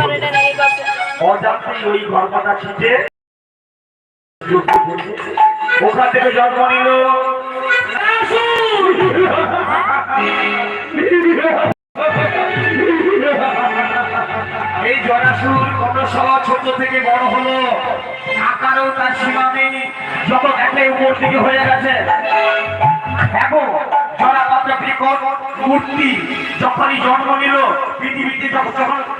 হলো অজান্তেই ওই গর্ভটা ছিটে ওখান থেকে জন্ম নিল এই জরাসুর কত সভা ছোট থেকে বড় হলো। আকারও তার সীমা নেই। যখন একটা উপর দিকে হয়ে গেছে। এখন জরাপাত্র বিকট মূর্তি যখনই জন্ম নিল, পৃথিবীতে যখন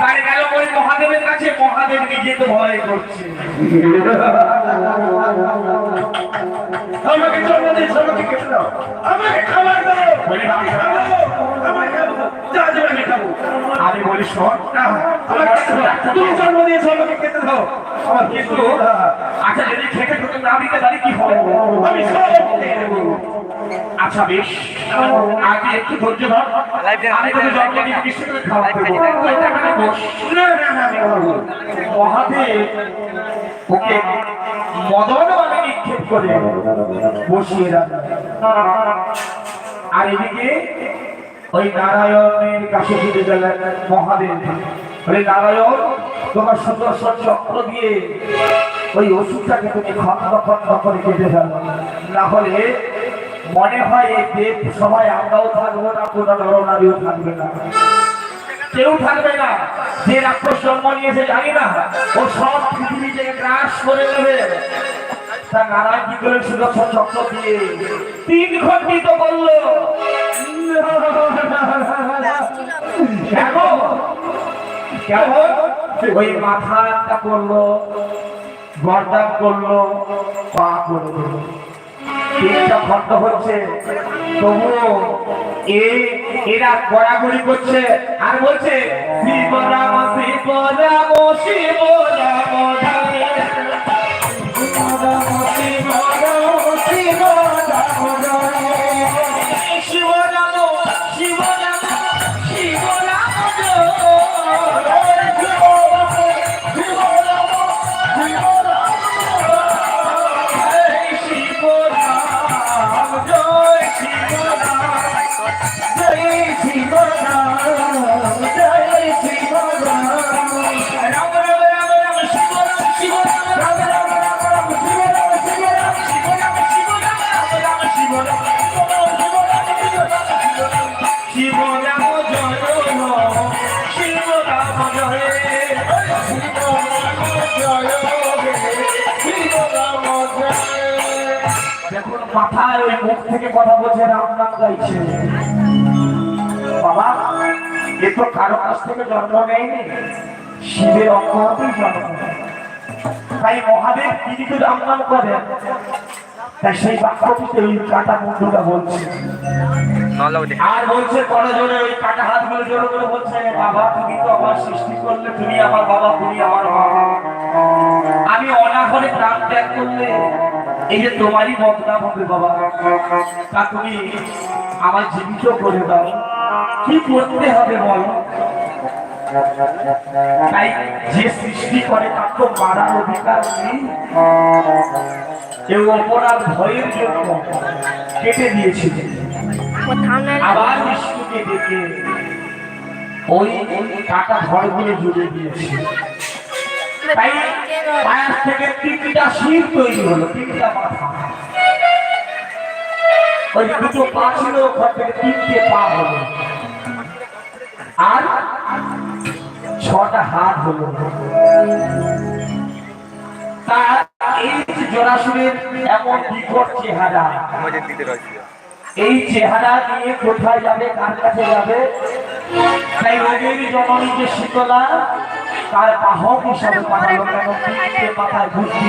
তাই গেল ওই মহাদেবের কাছে মহাদেব নিজে তো ভয় করছে। আমাকে জন্ম দিয়েছে আমাকে খেতে দাও। আমাকে খাবার দাও। বলি, আমি আমাকে আমি বলি শোন তুমি জন্ম দিয়েছ আমাকে খেতে দাও। আমার কিন্তু আচ্ছা যদি খেতে খেতে না দিতে তাহলে কি হবে? আমি সব আচ্ছা বেশ। আগে একটু ধৈর্য ধর। আমি তোকে জন্ম দিয়ে কৃষ্ণ করে খাওয়াতে দেবো। মহাদেব ওকে মদন মানে নিক্ষেপ করে বসিয়ে রাখে আর এদিকে ওই নারায়ণের কাছে ফিরে গেলেন মহাদেব। বলে নারায়ণ তোমার সুদর্শন চক্র দিয়ে ওই ওষুধটাকে তুমি খন্ড খন্ড করে কেটে ফেলো। না হলে মনে হয় এই দেব সবাই আমরাও থাকব না কোনো নরনারীও থাকবে না। কেউ থাকবে না। যে রাক্ষস জন্ম নিয়েছে, জানি না। ও সব পৃথিবী থেকে গ্রাস করে নেবে তা নারায়ণ কি করে সুদর্শন চক্র দিয়ে তিন খণ্ডিত করল কেমন? ওই মাথাটা করল, গর্দান করল, পা করল তিনটা খন্ড হচ্ছে। তবুও এ, এরা গড়াগড়ি করছে। আর বলছে শিব রাম শিব রাম শিব রাম মাথায় ওই মুখ থেকে কথা বলছে, রাম নাম বাবা, এ তো কারও কাছ থেকে জন্ম নেয়নি। শিবের অক্ষরতেই জন্ম তাই মহাদেব তিনি তো রাম নাম করেন। তাই সেই বাক্যটিতে ওই কাটা মুন্ডটা বলছে। আর বলছে করজনে ওই কাটা হাতগুলো জোরে করে বলছে বাবা তুমি তো আমার সৃষ্টি করলে তুমি আমার বাবা তুমি আমার বাবা আমি অনাহরে প্রাণ ত্যাগ করলে এই যে তোমারই বদনাম হবে বাবা। তা তুমি আমার জীবিত করে দাও। কি করতে হবে বলো? তাই যে সৃষ্টি করে তার তো মারার অধিকার নেই। কেউ অপরাধ ভয়ের জন্য কেটে দিয়েছিল আবার বিষ্ণুকে ডেকে ওই কাটা ঘরগুলো জুড়ে দিয়েছে। তাই পায়ের থেকে তিনটা শির তৈরি হলো তিনটা মাথা ওই দুটো পা ছিল ওখান থেকে তিনটে পা হলো। আর ছটা হাত হলো। এমন বিকট চেহারা। এই চেহারা নিয়ে কোথায় যাবে, কার কাছে যাবে? তাই রোগের জননী যে শীতলা তার বাহক হিসাবে পাঠালো কেন তিনটে মাথায় বুদ্ধি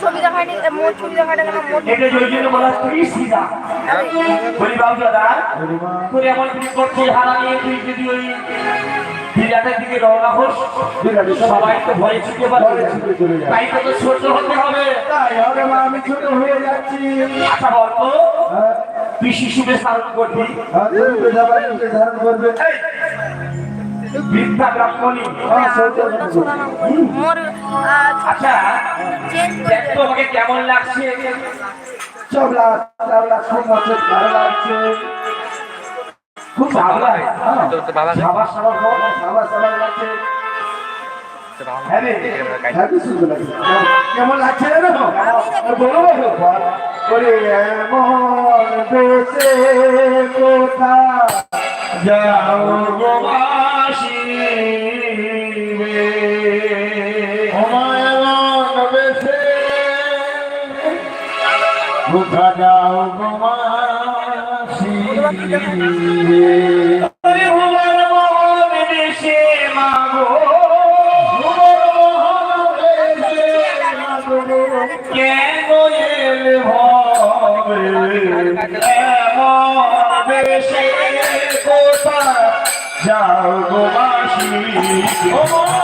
ছবি দেখায়নি ছবি কেন? এটা ওই জন্য বলা ত্রিশিরা বলি বাবু দাদা তোর এমন বিকট চেহারা নিয়ে তুই যদি ওই বিরাটের দিকে রওনা হোস সবাই তো ভয়ে ছুটে পারে তাই তো সহ্য হতে হবে। ছোট হয়ে যাচ্ছি। আচ্ছা বলতো হ্যাঁ, তুই শিশুকে স্মরণ করবি। হ্যাঁ, ধারণ করবে। মোর আচ্ছা দেখ তো আমাকে কেমন লাগছে? চবলা চাবলা খুব মজা ভালো লাগছে। খুব ভালো লাগে হ্যাঁ, লাগছে হ্যাঁ কেমন লাগছে এমন কোথা যাও এমন দেশে কোথা যাও গো ও